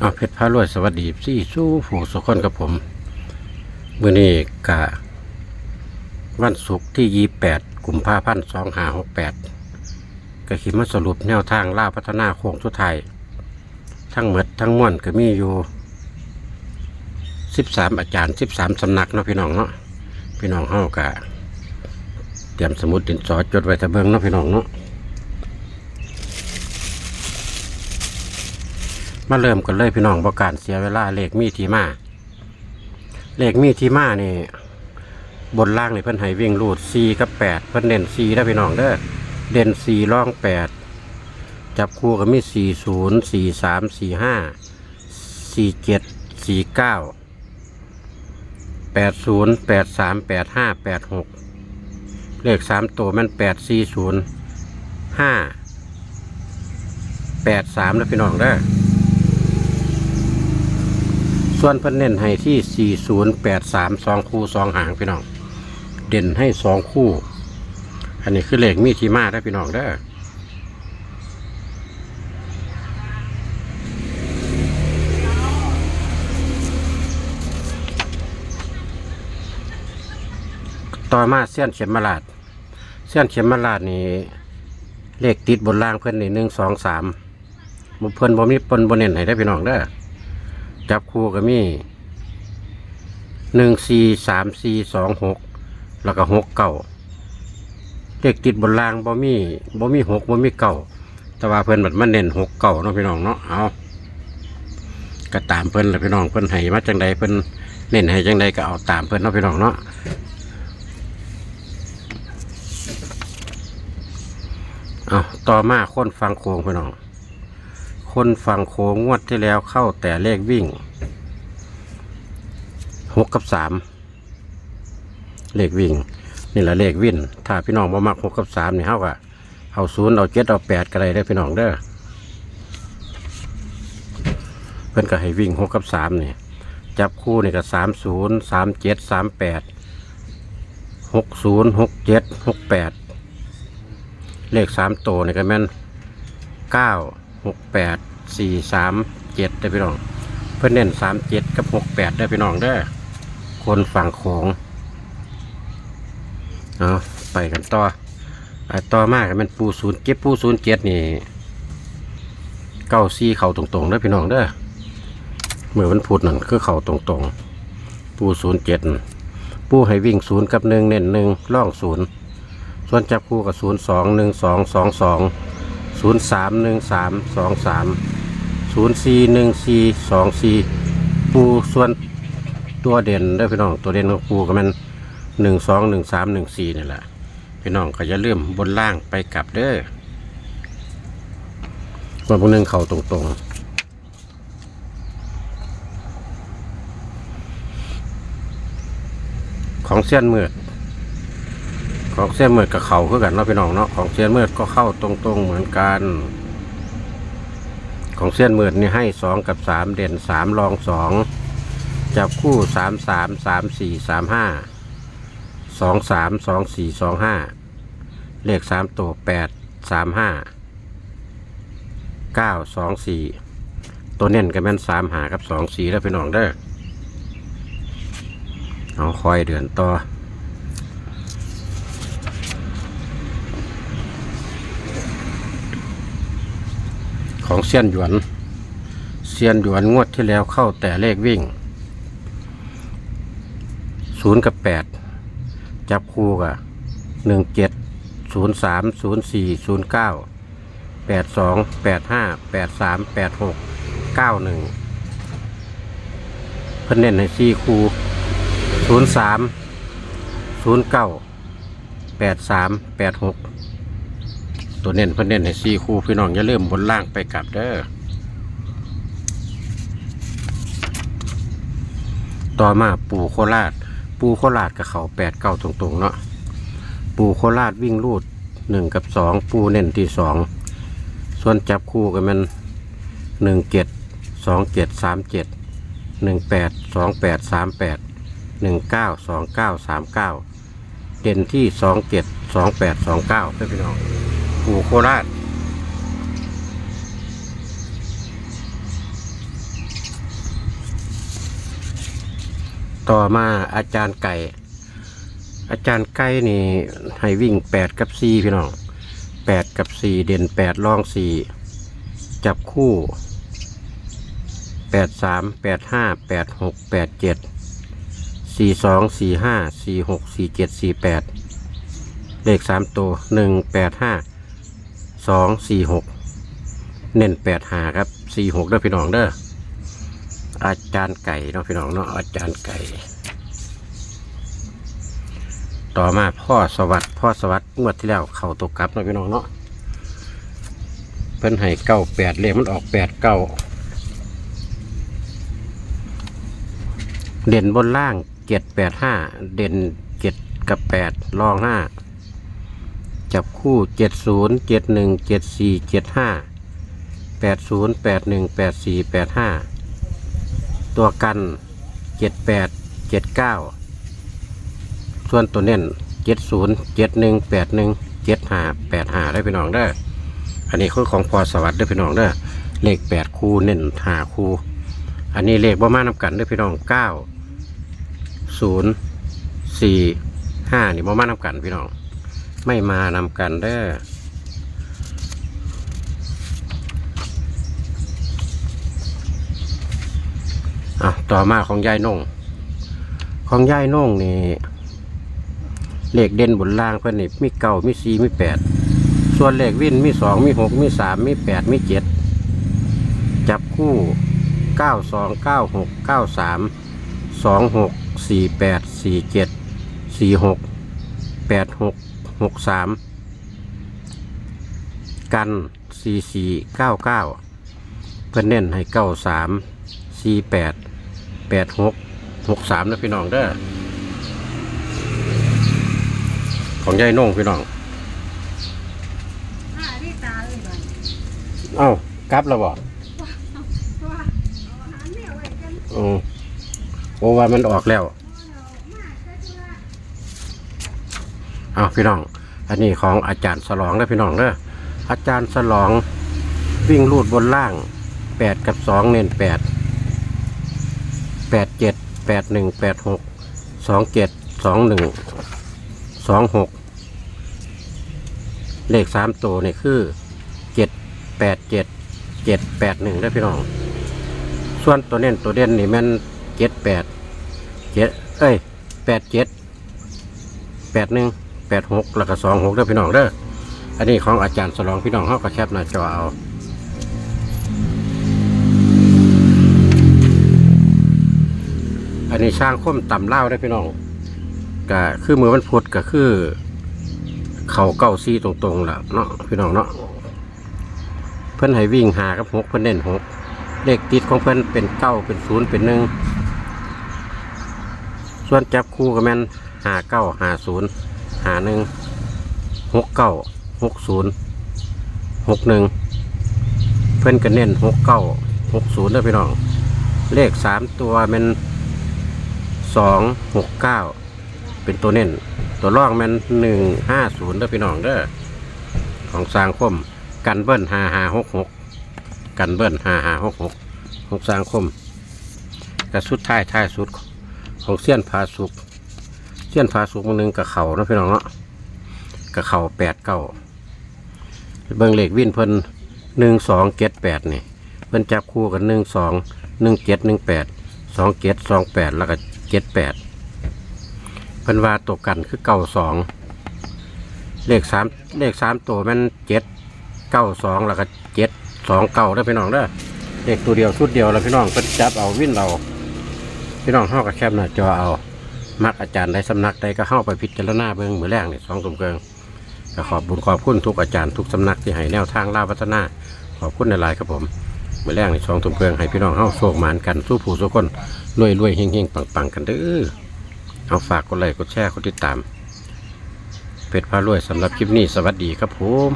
เอาเพชรพารวยสวัสดีซี่สู้ผู้สุขคนกับผมมื่อนี้กะวันศุกร์ที่ยี่แปดกุมภาพันธ์สองห้าหกแปดก็ขีมาสรุปแนวทางล่าพัฒนาโค้งสุดท้ายทั้งหมดทั้งมวลก็มีอยู่สิบสามอาจารย์สิบสามสำนักเนาะพี่น้องเนาะพี่น้องเฮากะเตรียมสมุดดินสอจดไว้ตะเบิงเนาะพี่น้องเนาะ มาเริ่มกันเลยพี่น้องประการเสียเวลาเลขมีที่มาเลขมีที่มานี่บนล่างนี่เพิ่นให้วิ่งรูด4กับ8เพิ่นเน้น4ได้พี่น้องเด้อเด่น4ร่อง 8 จับคู่ก็มี 40 43 45 47 49 80 83 85 86 เลข 3 ตัวมัน840 5 83นะพี่น้องเด้อ ส่วนเพิ่นเน้นให้ที่ 4083 2 คู่ 2 หางพี่น้อง เด่นให้ 2 คู่ อันนี้คือเลขมีที่มาได้พี่น้องเด้อต่อมาเส้นเข็มมาลาดเส้นเข็มมาลาดนี่เลขติดบนล่างเพิ่นนี่หนึ่งสองสามเพิ่นบ่มีปนบ่เน้นให้ได้พี่น้องเด้อ จับคู่ก็มีหนึ่งสี่สามสี่สองหกแล้วก็หกเก้าเลขติดบนล่างบ่มีบ่มีหกบ่มีเก้าแต่ว่าเพิ่นบัดมันเน้นหกเก้าเนาะพี่น้องเนาะเอาก็ตามเพิ่นแหละพี่น้องเพิ่นให้มาจังใดเพิ่นเน้นให้จังใดก็เอาตามเพิ่นเนาะพี่น้องเนาะเอาต่อมาค้นฟังโคงพี่น้อง คนฝั่งโค้งงวดที่แล้วเข้าแต่เลขวิ่งหกกับสามเลขวิ่ง นี่แหละเลขวิ่น ถ้าพี่น้องบ่มักหกกับสามนี่เท่ากับเอาศูนย์เอาเจ็ดเอาแปดก็ได้ได้พี่น้องเด้อเพิ่นก็ให้วิ่งหกกับสามนี่จับคู่นี่ก็สามศูนย์สามเจ็ดสามแปดหกศูนย์หกเจ็ดหกแปดเลขสามตัวนี่ก็แม่นเก้า หกแปดสี่สามเจ็ดได้พี่น้อง เพื่อนเน้นสามเจ็ดกับหกแปดได้พี่น้องเด้อคนฝั่งโขงเอาไปกันต่อไอ้ต่อมากมันปูศูนย์เก็บปูศูนย์เจ็ดนี่เก้าซี่เข่าตรงๆเด้พี่น้องเด้อเมื่อวันพุธนั่นคือเข่าตรงๆ ปูศูนย์เจ็ดปูให้วิ่งศูนย์กับหนึ่งเน้นหนึ่งล่องศูนย์ส่วนจับคู่กับศูนย์สองหนึ่งสองสองสอง ศูนย์สามหนึ่งสามสองสามศูนย์สี่หนึ่งสี่สองสี่ปูส่วนตัวเด่นเด้พี่น้องตัวเด่นของปูก็มันหนึ่งสองหนึ่งสามหนึ่งสี่นี่แหละพี่น้องก็จะเริ่าลืมบนล่างไปกลับเด้อวันพวกนึงเข่าตรงๆของเส้นมืด ของเส้นมืดกับเขาคือกันเนาะพี่น้องเนาะของเส้นมืดก็เข้าตรงๆเหมือนกัน ของเส้นเมืดนี่ให้สองกับสามเด่นสามรองสองจับคู่สามสามสามสี่สามห้าสองสามสองสี่สองห้าเลขสามตัวแปดสามห้าเก้าสองสี่ตัวเน้นก็แม่นสามหากับสองสี่แล้วพี่น้องเด้อเอาคอยเดือนต่อ ของเซียนหยวนเซียนหยวนงวดที่แล้วเข้าแต่เลขวิ่งศูนย์กับแปดจับคู่กับหนึ่งเจ็ดศูนย์สามศูนย์สี่ศูนย์เก้าแปดสองแปดห้าแปดสามแปดหกเก้าหนึ่งเพิ่นเน้นในสี่คู่ศูนย์สามศูนย์เก้าแปดสามแปดหก ตัวเน้นเพื่นเน้นให้สี่คู่พี่น้องอย่าเริ่าลืมบนล่างไปกลับเด้อต่อมาปูโคราช ปูโคราชกับเขาแปดเก้าตรงๆเนาะปูโคราชวิ่งรูดหนึ่งกับสองปูเน้นที่สองส่วนจับคู่กันมันหนึ่งเจ็ดสองเจ็ดสามเจ็ดหนึ่งแปดสองแปดสามแปดหนึ่งเก้าสองเก้าสามเก้าเด่นที่สองเจ็ดสองแปดสองเก้าพี่น้อง อู่โคราชต่อมาอาจารย์ไก่ อาจารย์ไก่นี่ให้วิ่งแปดกับสี่พี่น้องแปดกับสี่เด่นแปดลองสี่จับคู่แปดสามแปดห้าแปดหกแปดเจ็ดสี่สองสี่ห้าสี่หกสี่เจ็ดสี่แปดเลขสามตัวหนึ่งแปดห้า สองสี่หกเน้นแปดหาครับสี่หกเด้อพี่น้องเด้ออาจารย์ไก่เนาะพี่น้องเนาะอาจารย์ไก่ ต่อมาพ่อสวัสดิ์พ่อสวัสดิ์งวดที่แล้วเข่าตกกลับเนาะพี่น้องเนาะเพิ่นให้เก้าแปดเลขมันออกแปดเก้าเด่นบนล่างเจ็ดแปดห้าเด่นเจ็ดกับแปดรองห้า จับคู่เจ็ดศูนย์เจ็ดหนึ่งเจ็ดสี่เจ็ดห้าแปดศูนย์แปดหนึ่งแปดสี่แปดห้าตัวกันเจ็ดแปดเจ็ดเก้าส่วนตัวเน้นเจ็ดศูนย์เจ็ดหนึ่งแปดหนึ่งเจ็ดห้าแปดห้าได้พี่น้องเด้อันนี้คือของพอสวัสดิ์ได้พี่น้องเด้เลขแปดคูเน้นห้าคูอันนี้เลขบ่มานำกันได้อพี่น้องเก้าศูนย์สี่ห้านี่บ่มานำกันพี่น้อง ไม่มานำกันเด้ออะต่อมาของยายนงของยายน่งนี่เลขเด่นบนล่างเพื่อนนี่มีเก้ามีสี่มีแปดส่วนเลขวิ่นมีสองมีหกมีสามมีแปดมีเจ็ดจับคู่เก้าสองเก้าหกเก้าสามสองหกสี่แปดสี่เจ็ดสี่หกแปดหก หกสามกันสี่สี่เก้าเก้าเพื่อนเน้นให้เก้าสามสี่แปดแปดหกหกสามนะพี่น้องเด้อของยายโน่งพี่น้องอ่าที่ตาเลยก่อนเอ้ากลับแล้วบ่ว่าเอาอาหารแมวไว้กันอืมโอ้ว่ามันออกแล้ว เอามาใส่ตัว เอาพี่น้อง อันนี้ของอาจารย์สลองนะพี่น้องเด้ออาจารย์สลองวิ่งลูดบนล่างแปดกับสองเน้นแปดแปดเจ็ดแปดหนึ่งแปดหกสองเจ็ดสองหนึ่งสองหกเลขสามตัวนี่คือเจ็ดแปดเจ็ดเจ็ดแปดหนึ่งได้อพี่น้อง ส่วนตัวเน้นตัวเด่นนี่แมันเจ็ดแปดเจ็ดเอ้ยแปดเจ็ดแปดหนึ่ง แปดหกแล้วก็สองหกเด้อพี่น้องเด้ออันนี้ของอาจารย์สลองพี่น้องเขาก็แคปหน้าจอเอาอันนี้ช่างคมต่ำเล่าได้พี่น้องก็คือมือมันพุดก็คือ เข่าเก้าซีตรงๆแหละเนาะพี่น้องเนาะเพิ่อนให้วิ่งหากับหกเพิ่อนเน้นหกเลขติดของเพิ่อนเป็นเก้าเป็นศูนย์เป็นหนึ่งส่วนจับคู่กับแม่นหาเก้าหาศูนย์ หาหนึ่งหกเก้าหกศูนย์หกหนึ่งเพิ่นก็เน้นหกเก้าหกศูนย์เด้อพี่น้อง เลขสามตัวแมันสองหกเก้าเป็นตัวเน้น ตัวร่องมันหนึ่งห้าศูนย์เด้อพี่น้องเด้อของสางคม กันเบิ้ลห้าห้าหกหกกันเบิ้ลห้าห้าหกหกของสางคมกระสุดท้ายท้ายสุดของเสี้ยนผาสุก ซียนผาสุกมันหนึ่งกับเขาเนาะพี่น้องเนาะกับเขาแปดเก้าเบิ้งเลขวิ่นเพิ่นหนึ่งสองเจ็ดแปดนี่เพิ่นจับคู่กันหนึ่งสองหนึ่งเจ็ดหนึ่งแปดสองเจ็ดสองแปดแล้วก็เจ็ดแปดเพิ่นว่าตกกันคือเก้าสองเลขสามเลขสามตัวมันเจ็ดเก้าสองแล้วก็เจ็ดสองเก้าได้พี่น้องเด้อเลขตัวเดียวชุดเดียวแล้วพี่น้องเพิ่นจับเอาวิ่นเราพี่น้องเข้ากับแคบหน้าจอเอา มักอาจารย์ได้สำนักใดก็เข้าไปพิจารณาเบิ่งมือแรกนี่ยสองสมเกิงก็ขอบบุญขอบคุณทุกอาจารย์ทุกสำนักที่ให้แนวทางลาวัฒนา ขอบคุณในลายๆครับผมเมื่อแรกในช่องทุ่มเพืองให้พี่น้องเฮาโชคหมานกันสู้ผู้สู้คนรวยรวยเฮงเฮงปังปังกันเด้อเอาฝากกดไลค์กดแชร์กดติดตามเป็ดพารวยสำหรับคลิปนี้สวัสดีครับผม